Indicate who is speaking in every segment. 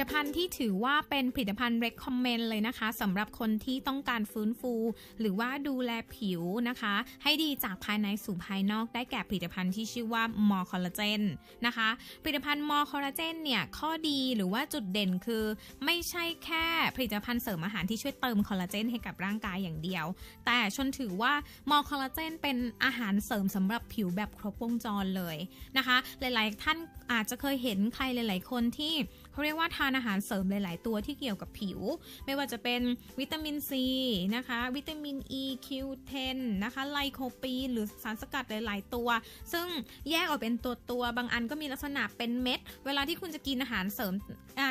Speaker 1: ตภัณฑ์ที่ถือว่าเป็นผลิตภัณฑ์ recommend เลยนะคะสำหรับคนที่ต้องการฟื้นฟู หรือว่าดูแลผิวนะคะ ให้ดีจากภายในสู่ภายนอกได้แก่ผลิตภัณฑ์ที่ชื่อว่ามอคอลลาเจนนะคะ ผลิตภัณฑ์มอคอลลาเจนเนี่ย ข้อดีหรือว่าจุดเด่นคือ ไม่ใช่แค่ผลิตภัณฑ์เสริมอาหารที่ช่วยเติมคอลลาเจนให้กับร่างกายอย่างเดียว แต่ชนถือว่ามอคอลลาเจนเป็นอาหารเสริมสำหรับผิวแบบครบวงจรเลยนะคะ หลาย ๆ ท่านอาจจะเคยเห็นใครหลาย ๆ คนที่ เขาเรียกว่าทานอาหารเสริมหลาย ๆ ตัวที่เกี่ยวกับผิว ไม่ว่าจะเป็นวิตามินซีนะคะ วิตามิน E Q10 นะคะ ไลโคปีน หรือสารสกัดหลาย ๆ ตัว ซึ่งแยกออกเป็นตัวตัวบางอันก็มีลักษณะเป็นเม็ด เวลาที่คุณจะกินอาหารเสริม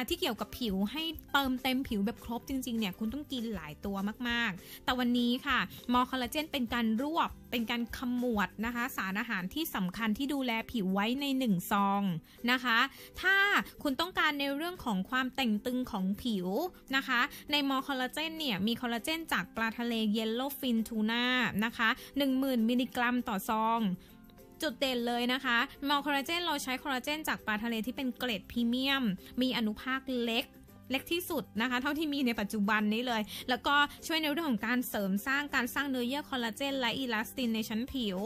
Speaker 1: ที่เกี่ยวกับผิวให้เติมเต็มผิวแบบครบจริง ๆ เนี่ย คุณต้องกินหลายตัวมาก ๆ แต่วันนี้ค่ะ มอคอลลาเจนเป็นการรวบ เป็นการขมวดนะคะ สารอาหารที่สำคัญที่ดูแลผิวไว้ใน1ซองนะคะ ถ้าคุณต้องการในเรื่องของความแต่งตึงของผิวนะคะ ในมอคอลลาเจนเนี่ย มีคอลลาเจนจากปลาทะเลเยลโลฟินทูน่านะคะ 10,000 มิลลิกรัมต่อซองจุดเด่นเลยนะคะมอคอลลาเจนเราใช้คอลลาเจนจากปลาทะเลที่เป็นเกรดพรีเมียม มีอนุภาคเล็ก เล็กที่สุดนะคะ เท่าที่มีในปัจจุบันนี้เลย แล้วก็ช่วยในเรื่องของการเสริมสร้างการสร้างเนื้อเยื่อคอลลาเจนและอีลาสตินในชั้นผิว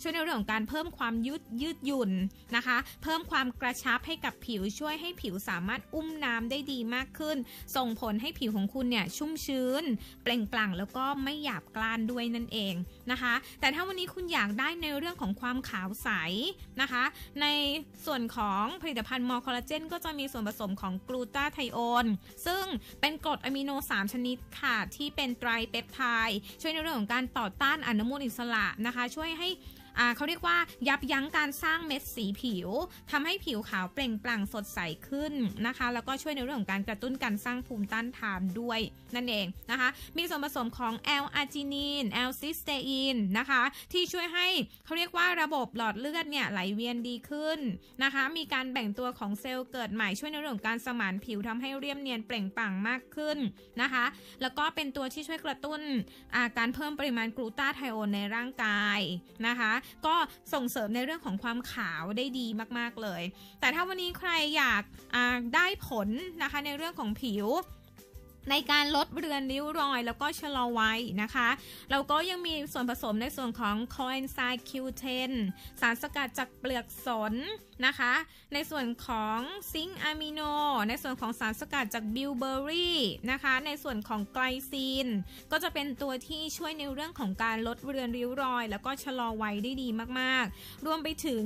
Speaker 1: ช่วยในเรื่องของการเพิ่มความยืดยืดหยุ่นนะคะ เพิ่มความกระชับให้กับผิวช่วยให้ผิวสามารถอุ้มน้ำได้ดีมากขึ้น ส่งผลให้ผิวของคุณเนี่ยชุ่มชื้น เปล่งปลั่งแล้วก็ไม่หยาบกร้านด้วยนั่นเองนะคะ แต่ถ้าวันนี้คุณอยากได้ในเรื่องของความขาวใสนะคะ ในส่วนของผลิตภัณฑ์มอคอลลาเจนก็จะมีส่วนผสมของกลูตาไทโอนซึ่งเป็นกรดอะมิโน 3 ชนิดค่ะที่เป็นไตรเปปไทด์ช่วยในเรื่องของการต่อต้านอนุมูลอิสระนะคะ ช่วยให้ เขาเรียกว่ายับยั้งการสร้างเม็ดสีผิวทำให้ผิวขาวเปล่งปลั่งสดใสขึ้นนะคะ แล้วก็ช่วยในเรื่องของการกระตุ้นการสร้างภูมิต้านทานด้วยนั่นเองนะคะ มีส่วนผสมของแอลอาร์จินีนแอลซิสเตอีนนะคะ ที่ช่วยให้เขาเรียกว่าระบบหลอดเลือดเนี่ยไหลเวียนดีขึ้นนะคะ มีการแบ่งตัวของเซลล์เกิดใหม่ช่วยในเรื่องของการสมานผิวทำให้เรียบเนียนเปล่งปลั่งมากขึ้นนะคะ แล้วก็เป็นตัวที่ช่วยกระตุ้นการเพิ่มปริมาณกลูตาไทโอนในร่างกายนะคะก็ส่งเสริมในเรื่องของความขาวได้ดีมากๆเลย แต่ถ้าวันนี้ใครอยากได้ผลนะคะในเรื่องของผิว ในการลดเรือนริ้วรอย แล้วก็ชะลอวัยนะคะเราก็ยังมีส่วนผสมในส่วนของโคเอนไซด์ Q10 สารสกัดจากเปลือกสนนะคะ ในส่วนของซิงค์อะมิโน ในส่วนของสารสกัดจากบิลเบอรี่นะคะ ในส่วนของไกลซีน ก็จะเป็นตัวที่ช่วยในเรื่องของการลดเรือนริ้วรอย แล้วก็ชะลอวัยได้ดีมากๆ รวมไปถึง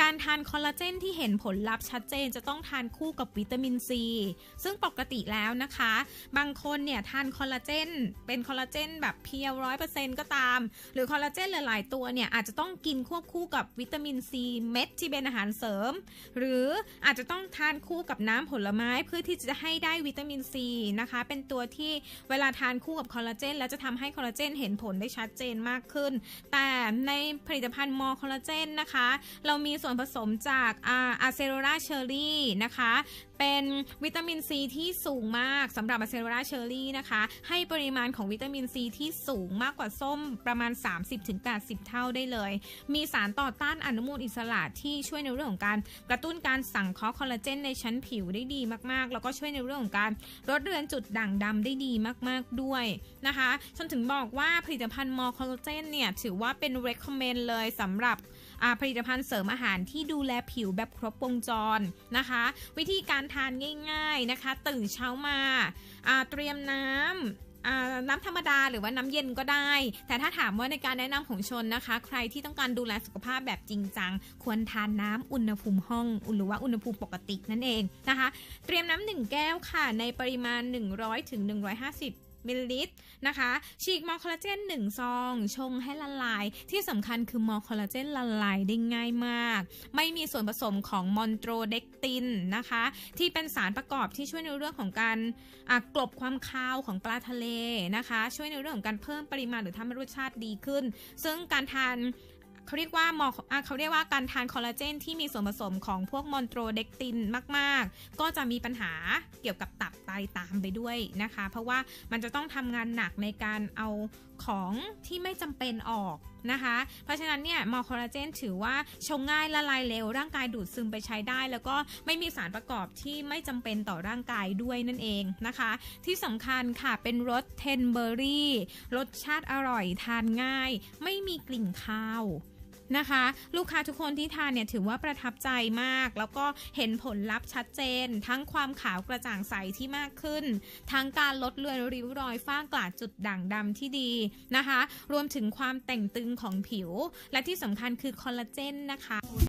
Speaker 1: การทานคอลลาเจนที่เห็นผลลัพธ์ชัดเจนจะต้องทานคู่กับวิตามินซีซึ่งปกติแล้วนะคะบางคนเนี่ยทานคอลลาเจนเป็นคอลลาเจนแบบเพียวร้อยเปอร์เซ็นต์ก็ตาม หรือคอลลาเจนหลายๆตัวเนี่ยอาจจะต้องกินควบคู่กับวิตามินซีเม็ดที่เป็นอาหารเสริม หรืออาจจะต้องทานคู่กับน้ำผลไม้เพื่อที่จะให้ได้วิตามินซีนะคะ เป็นตัวที่เวลาทานคู่กับคอลลาเจนแล้วจะทำให้คอลลาเจนเห็นผลได้ชัดเจนมากขึ้น แต่ในผลิตภัณฑ์มอคอลลาเจนนะคะ เรามีส่วนผสมจากอาเซโรราเชอรี่นะคะ เป็นวิตามินซีที่สูงมากสำหรับอะเซโรราเชอรี่นะคะ ให้ปริมาณของวิตามินซีที่สูงมากกว่าส้มประมาณ 30-80 เท่าได้เลย มีสารต่อต้านอนุมูลอิสระที่ช่วยในเรื่องของการกระตุ้นการสั่งเคาะคอลลาเจนในชั้นผิวได้ดีมากๆ แล้วก็ช่วยในเรื่องของการลดเรือนจุดด่างดำได้ดีมากๆด้วยนะคะจนถึงบอกว่าผลิตภัณฑ์มอคอลลาเจนเนี่ยถือว่าเป็น recommend เลยสำหรับผลิตภัณฑ์เสริมอาหารที่ดูแลผิวแบบครบวงจรนะคะ วิธีการทานง่าย ๆนะคะ ตื่นเช้ามา เตรียมน้ำน้ำธรรมดาหรือว่าน้ำเย็นก็ได้ แต่ถ้าถามว่าในการแนะนำของชนนะคะ ใครที่ต้องการดูแลสุขภาพแบบจริงจัง ควรทานน้ำอุณหภูมิห้องหรือว่าอุณหภูมิปกตินั่นเองนะคะ เตรียมน้ำหนึ่งแก้วค่ะ ในปริมาณ 100ถึง150 มิลลิลิตรนะคะ ฉีกมอคอลลาเจน1ซองชงให้ละลาย ที่สำคัญคือมอคอลลาเจนละลายได้ง่ายมาก ไม่มีส่วนผสมของมอนโตรเด็กตินนะคะ ที่เป็นสารประกอบที่ช่วยในเรื่องของการกลบความคาวของปลาทะเลนะคะ ช่วยในเรื่องของการเพิ่มปริมาณหรือทำให้รสชาติดีขึ้น ซึ่งการทาน เขาเรียกว่ามอเขาเรียกว่าการทานคอลลาเจนที่มีส่วนผสมของพวกมอนโตรเด็กตินมาก ๆ ก็จะมีปัญหาเกี่ยวกับตับไตตามไปด้วยนะคะ เพราะว่ามันจะต้องทำงานหนักในการเอาของที่ไม่จำเป็นออกนะคะ เพราะฉะนั้นเนี่ยมอคอลลาเจนถือว่าชงง่ายละลายเร็ว ร่างกายดูดซึมไปใช้ได้ แล้วก็ไม่มีสารประกอบที่ไม่จำเป็นต่อร่างกายด้วยนั่นเองนะคะ ที่สำคัญค่ะเป็นรสเทนเบอรี่รสชาติอร่อยทานง่าย ไม่มีกลิ่นคาว นะคะ ลูกค้าทุกคนที่ทานเนี่ยถือว่าประทับใจมาก แล้วก็เห็นผลลัพธ์ชัดเจน ทั้งความขาวกระจ่างใสที่มากขึ้น ทั้งการลดเลือนริ้วรอยฝ้ากระจุดด่างดำที่ดีนะคะ รวมถึงความแต่งตึงของผิว และที่สำคัญคือคอลลาเจนนะคะ